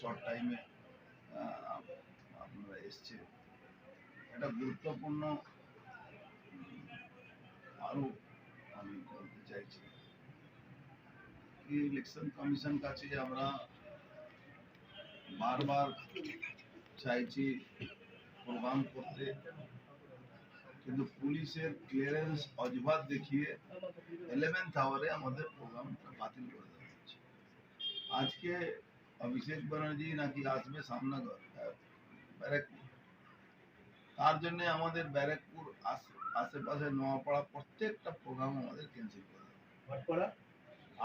Short টাইমে আপনারা এসছে একটা গুরুত্বপূর্ণ উম, আরও আমি বলতে চাইছি কি ইলেকশন কমিশন কাছে আমরা বারবার চাইছি প্রোগ্রাম করতে কিন্তু পুলিশের ক্লিয়ারেন্স অজবাত দেখিয়ে ইলেভেন্থ আওয়ারে আমাদের প্রোগ্রামটা বাতিল করে দেওয়া হচ্ছে আজকে অভিষেক ব্যানার্জি নাকি আসবে সামনগর ব্যারাকপুর। তার জন্য আমাদের ব্যারাকপুর আশেপাশে নোয়াপাড়া প্রত্যেকটা প্রোগ্রাম আমাদের ক্যান্সেল করে দেওয়া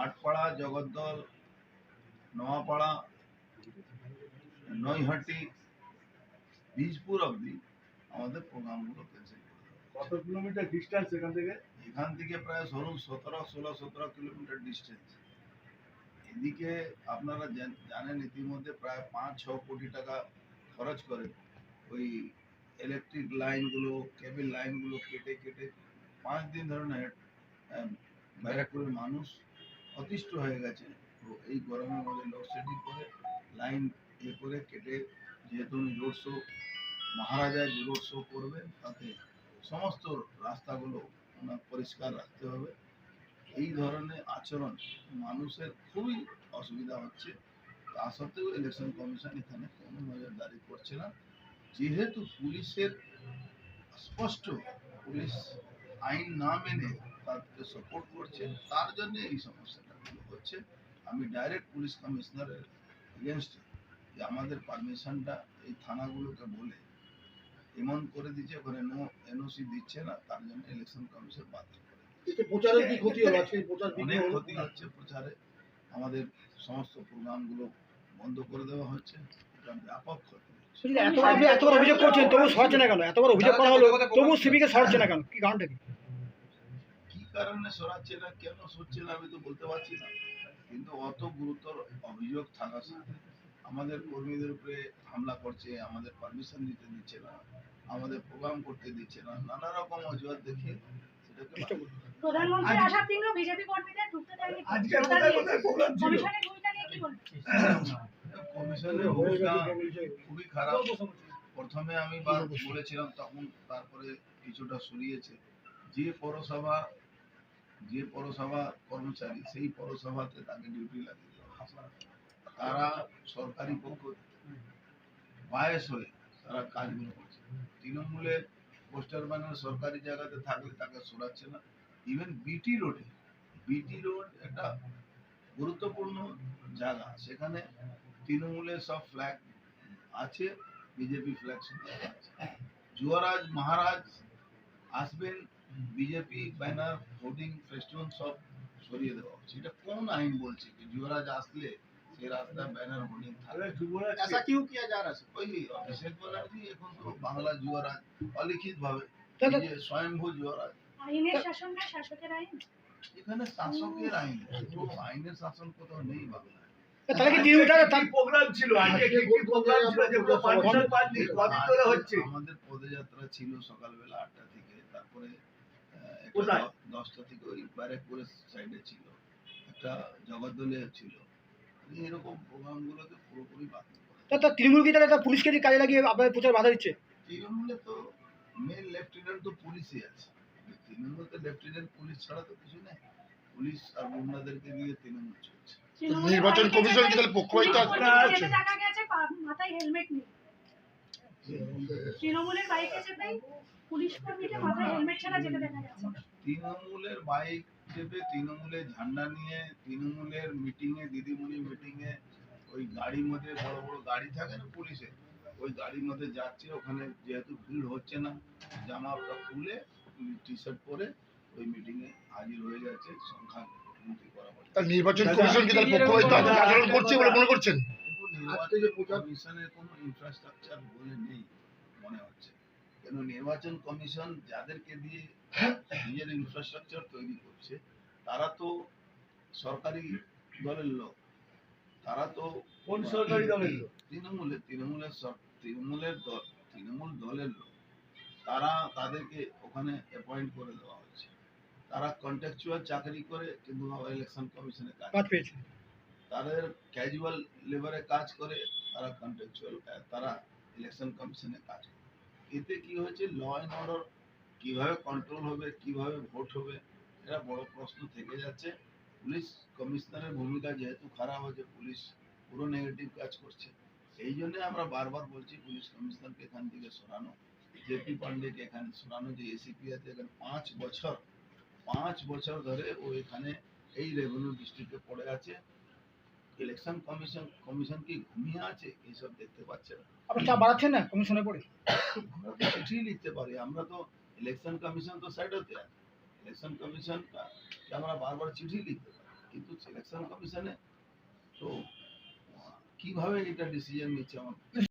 আটপাড়া? জগদ্দল নোয়াপাড়া নৈহাটি বীজপুর অবধি আমাদের প্রোগ্রামগুলো ক্যান্সেল করে কত কিলোমিটার ডিস্টেন্স এখান থেকে? এখান থেকে প্রায় ধরুন সতেরো ষোলো সতেরো কিলোমিটার ডিস্টেন্স এদিকে আপনারা জানেন ইতিমধ্যে প্রায় পাঁচ ছ কোটি টাকা খরচ করে ওই ইলেকট্রিক লাইনগুলো কেবল লাইনগুলো কেটে কেটে পাঁচ দিন ধরে না আহ, ব্যারাকপুরের মানুষ অতিষ্ঠ হয়ে গেছে। তো এই গরমের মধ্যে লোডশেডিং করে লাইন ইয়ে করে কেটে যেহেতু উনি রোড শো মহারাজায় রোড শো করবেন তাতে সমস্ত রাস্তাগুলো পরিষ্কার রাখতে হবে। এই ধরনের আচরণ মানুষের খুবই অসুবিধা হচ্ছে। তা সত্ত্বেও ইলেকশন কমিশন এখানে কোনো নজরদারি করছে না। যেহেতু পুলিশের স্পষ্ট পুলিশ আইন না মেনে তাদেরকে সাপোর্ট করছে, তার জন্য এই সমস্যাটা হচ্ছে। আমি ডাইরেক্ট পুলিশ কমিশনারের এগেনস্ট যে আমাদের পারমিশনটা এই থানাগুলোকে বলে এমন করে দিচ্ছে, ওখানে নো এনওসি দিচ্ছে না, তার জন্য ইলেকশন কমিশন বাতিল প্রচারের কি ক্ষতি হলো? আজকে প্রচার অনেক ক্ষতি হচ্ছে প্রচারে। আমাদের সমস্ত প্রোগ্রামগুলো বন্ধ করে দেওয়া হচ্ছে। ব্যাপক ক্ষতি হচ্ছে। শুধু এত আপনি এত বড় অভিযোগ করছেন তবু সরাচ্ছে না কেন? এত অভিযোগ করা হলো তবু সিভিকে সরাচ্ছে না কেন? কি কারণটা কি? কি কারণে সরাচ্ছে না কেন সরছে না আমি তো বলতে পারছি না। কিন্তু অত গুরুতর অভিযোগ থাকা সত্ত্বেও আমাদের কর্মীদের উপরে হামলা করছে আমাদের পারমিশন দিতে দিচ্ছে না আমাদের প্রোগ্রাম করতে দিচ্ছে না নানা রকম অজুহাত দেখিয়ে সেটাকে বাতিল করে দিচ্ছে। প্রধানমন্ত্রী আসার দিনও বিজেপি কর্মীদের ঢুকতে দেয়নি আজকে কোথায় কোথায় প্রোগ্রাম ছিল? কমিশনের ভূমিকা নিয়ে কি বলবেন কমিশনের ভূমিকা খুবই খারাপ প্রথমে আমি বলেছিলাম তখন তারপরে কিছুটা সরিয়েছে যে পৌরসভা যে পৌরসভা কর্মচারী সেই পৌরসভাতে তাকে ডিউটি হয়। তারা সরকারি পক্ষ বায়াস হয়ে তারা কাজগুলো করছে তৃণমূলের পোস্টার বানানো সরকারি জায়গাতে থাকলে তাকে সরাচ্ছে না। ইভেন বিটি রোডে বিটি রোড একটা গুরুত্বপূর্ণ জায়গা। সেখানে তৃণমূলের সব ফ্ল্যাগ আছে বিজেপি ফ্ল্যাগ যুবরাজ মহারাজ আসবেন বিজেপি ব্যানার হোর্ডিং ফেস্টুন সব সরিয়ে দেওয়া। হচ্ছে এটা কোন আইন বলছে যুবরাজ আসলে সেই রাস্তা ব্যানার হোর্ডিং থাকবে আরে যুবরাজ ऐसा क्यों किया जा रहा है कोई अभिषेक बनर्जी এখন তো বাংলা যুবরাজ অলিখিত ভাবে দাদা- এই যে স্বয়ংভূ যুবরাজ আইনের শাসন না শাসকের আইন এখানে শাসকের আইন তো আইনের শাসন কোথাও নেই বাংলায় তাহলে কি তৃণমূল তাহলে কি প্রোগ্রাম ছিল আজকে কি কি প্রোগ্রাম ছিল যেগুলো পারমিশন পাননি কদিন ধরে হচ্ছে আমাদের পদযাত্রা ছিল সকালবেলা আটটা থেকে তারপরে আহ, একটা কোথায়? দ- দশটা থেকে ওই ব্যারেকপুরের সাইডে ছিল একটা জগদ্দলে ছিল এরকম প্রোগ্রামগুলোকে পুরোপুরি বাতিল তা- তা তৃণমূল কি তাহলে তা পুলিশকে কাজে লাগিয়ে আপনাদের প্রচার বাধা দিচ্ছে? তৃণমূলে তো মেন লেফটেন্যান্ট তো পুলিশই আছে। তৃণমূল তো লেফটেন্যান্ট পুলিশ ছাড়া তো কিছু নেই। পুলিশ আর গুন্ডাদেরকে দিয়ে তৃণমূল চলছে। নির্বাচন কমিশন কি তাহলে পক্ষপাতিত্ব পুলিশ আপনারা কর্মীদের আছে? যেতে দেখা গেছে মাথায় হেলমেট নেই। তৃণমূলের বাইকে যেতে পুলিশ কর্মীকে মাথায় হেলমেট ছাড়া যেতে দেখা গেছে তৃণমূলের বাইক চেপে তৃণমূলের ঝান্ডা নিয়ে তৃণমূলের মিটিং এ দিদিমণি মিটিং এ ওই গাড়ির মধ্যে বড় বড় গাড়ি থাকে না পুলিশের ওই গাড়ির মধ্যে যাচ্ছে ওখানে যেহেতু ভিড় হচ্ছে না জামাটা খুলে টি শার্ট পরে ওই মিটিং এ হাজির হয়ে যাচ্ছে সংখ্যা নির্বাচন কমিশন কি তার পক্ষপাতিত্ব আচরণ করছে বলে মনে করছেন? আজকে যে প্রচার- কমিশনের কোনো ইনফ্রাস্ট্রাকচার বলে নেই মনে হচ্ছে। কেন নির্বাচন কমিশন যাদেরকে দিয়ে নিজের ইনফ্রাস্ট্রাকচার তৈরি করছে তারা তো সরকারি দলের লোক। তারা তো কোন সরকারি দলের লোক? তৃণমূলের তৃণমূলের তৃণমূলের দল তৃণমূল দলের লোক। তারা তাদেরকে ওখানে অ্যাপয়েন্ট করে দেওয়া হচ্ছে। তারা কন্ট্রাকচুয়াল চাকরি করে কিন্তু ইলেকশন কমিশনে কাজ কাজ পেয়েছে। তাদের ক্যাজুয়াল লেবারে কাজ করে তারা কন্ট্রাকচুয়াল তারা ইলেকশন কমিশনে কাজ করে। এতে কি হয়েছে? ল অ্যান্ড অর্ডার কীভাবে কন্ট্রোল হবে, কীভাবে ভোট হবে, এটা বড় প্রশ্ন থেকে যাচ্ছে। পুলিশ কমিশনারের ভূমিকা যেহেতু খারাপ হয়েছে পুলিশ পুরো নেগেটিভ কাজ করছে। এই জন্য আমরা বারবার বলছি পুলিশ কমিশনারকে এখান থেকে সরানো জেপি পান্ডেকে এখানে সরানো, যে এসিপি আছে এখানে পাঁচ বছর পাঁচ বছর ধরে ও এখানে এই রেভিনিউ ডিস্ট্রিক্টে পড়ে আছে। ইলেকশন কমিশন কমিশন কি ঘুমিয়ে আছে? এইসব দেখতে পাচ্ছে না। আপনি চাপ বাড়াচ্ছেন না? কমিশনে পড়ে। চিঠি লিখতে পারি। আমরা তো ইলেকশন কমিশন তো সাইড হতে আছে ইলেকশন কমিশন আমরা বারবার চিঠি লিখতে পারি? কিন্তু ইলেকশন কমিশনে তো কীভাবে এটা ডিসিশন নিচ্ছে আমার